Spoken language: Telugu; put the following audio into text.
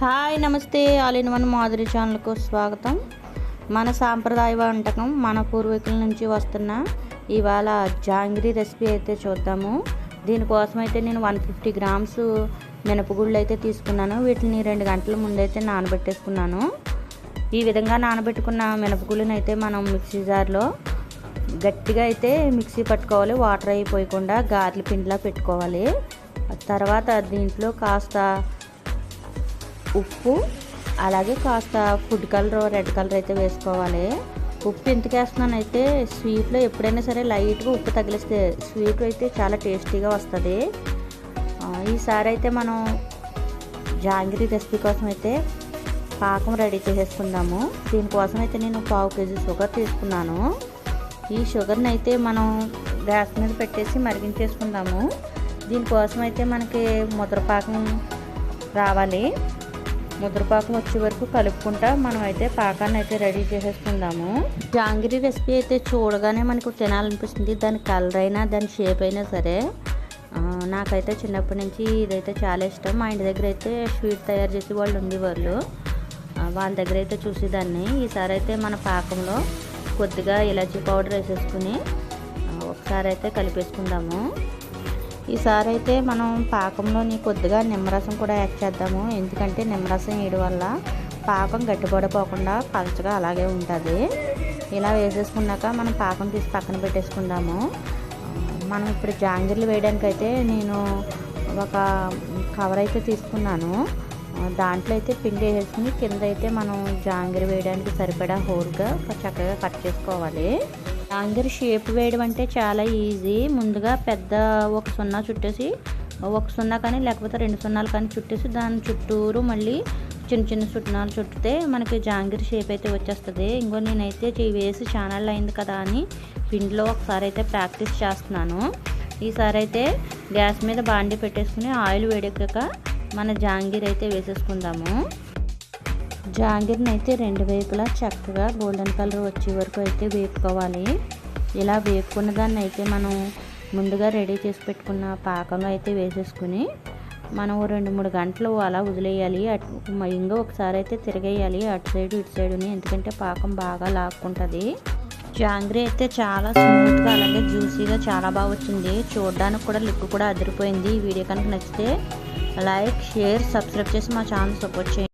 హాయ్ నమస్తే. ఆల్ ఇన్ వన్ మాధురి ఛానల్కు స్వాగతం. మన సాంప్రదాయ వంటకం మన పూర్వీకుల నుంచి వస్తున్న ఇవాళ జాంగ్రీ రెసిపీ అయితే చూద్దాము. దీనికోసం అయితే నేను వన్ ఫిఫ్టీ గ్రామ్స్ మినపగుళ్ళు అయితే తీసుకున్నాను. వీటిని రెండు గంటల ముందైతే నానబెట్టేసుకున్నాను. ఈ విధంగా నానబెట్టుకున్న మినపగుళ్ళని అయితే మనం మిక్సీ జార్లో గట్టిగా అయితే మిక్సీ పట్టుకోవాలి. వాటర్ అయిపోయకుండా గార్లు పిండిలా పెట్టుకోవాలి. తర్వాత దీంట్లో కాస్త ఉప్పు అలాగే కాస్త ఫుడ్ కలర్ రెడ్ కలర్ అయితే వేసుకోవాలి. ఉప్పు ఎందుకు వేస్తున్నానైతే స్వీట్లో ఎప్పుడైనా సరే లైట్గా ఉప్పు తగిలిస్తే స్వీట్ అయితే చాలా టేస్టీగా వస్తుంది. ఈసారి అయితే మనం జాంగ్రీ రెసిపీ కోసం అయితే పాకం రెడీ చేసేసుకుందాము. దీనికోసం అయితే నేను పావు కేజీ షుగర్ తీసుకున్నాను. ఈ షుగర్ని అయితే మనం గ్యాస్ మీద పెట్టేసి మరిగించేసుకుందాము. దీనికోసం అయితే మనకి ముద్రపాకం రావాలి. ముద్రపాకం వచ్చే వరకు కలుపుకుంటా. మనం అయితే పాకాన్ని అయితే రెడీ చేసేసుకుందాము. జాంగిరీ రెసిపీ అయితే చూడగానే మనకు తినాలనిపిస్తుంది. దాని కలర్ అయినా దాని షేప్ అయినా సరే. నాకైతే చిన్నప్పటి నుంచి ఇదైతే చాలా ఇష్టం. మా ఇంటి దగ్గర అయితే స్వీట్ తయారు చేసే వాళ్ళు ఉండేవాళ్ళు. వాళ్ళ దగ్గర అయితే చూసేదాన్ని. ఈసారి అయితే మన పాకంలో కొద్దిగా ఇలాచీ పౌడర్ వేసేసుకుని ఒకసారి అయితే కలిపేసుకుందాము. ఈసారి అయితే మనం పాకంలోని కొద్దిగా నిమ్మరసం కూడా యాడ్ చేద్దాము. ఎందుకంటే నిమ్మరసం వేయడం వల్ల పాకం గట్టిపడిపోకుండా పలచగా అలాగే ఉంటుంది. ఇలా వేసేసుకున్నాక మనం పాకం తీసి పక్కన పెట్టేసుకుందాము. మనం ఇప్పుడు జాంగిర్లు వేయడానికైతే నేను ఒక కవర్ అయితే తీసుకున్నాను. దాంట్లో అయితే పిండి వేసేసుకుని కింద అయితే మనం జాంగిరి వేయడానికి సరిపడా హోల్గా చక్కగా కట్ చేసుకోవాలి. జాంగిరి షేప్ వేయడం అంటే చాలా ఈజీ. ముందుగా పెద్ద ఒక సున్నా చుట్టేసి ఒక సున్నా కానీ లేకపోతే రెండు సున్నాలు కానీ చుట్టేసి దాని చుట్టూరు మళ్ళీ చిన్న చిన్న సున్నాలు చుట్టితే మనకి జాంగిరి షేప్ అయితే వచ్చేస్తుంది. ఇంకో నేనైతే వేసి ఛానల్ అయింది కదా అని పిండిలో ఒకసారి అయితే ప్రాక్టీస్ చేస్తున్నాను. ఈసారి అయితే గ్యాస్ మీద బాండి పెట్టేసుకుని ఆయిల్ వేడెక్కాక మన జాంగీర్ అయితే వేసేసుకుందాము. జాంగిర్ని అయితే రెండు వైపులా చక్కగా గోల్డెన్ కలర్ వచ్చే వరకు అయితే వేపుకోవాలి. ఇలా వేపుకున్న దాన్ని అయితే మనం ముందుగా రెడీ చేసి పెట్టుకున్న పాకంలో అయితే వేసేసుకుని మనం రెండు మూడు గంటలు అలా వదిలేయాలి. అటు ఇంకా ఒకసారి అయితే తిరగేయాలి. అటు సైడ్ ఇటు సైడుని. ఎందుకంటే పాకం బాగా లాక్కుంటుంది. జాంగ్రీ అయితే చాలా స్మూత్గా అలాగే జ్యూసీగా చాలా బాగా వచ్చింది. చూడడానికి కూడా లుక్ కూడా అదిరిపోయింది. ఈ వీడియో కనుక నచ్చితే లైక్ షేర్ సబ్స్క్రైబ్ చేసి మా ఛానల్ సపోర్ట్ చేయండి.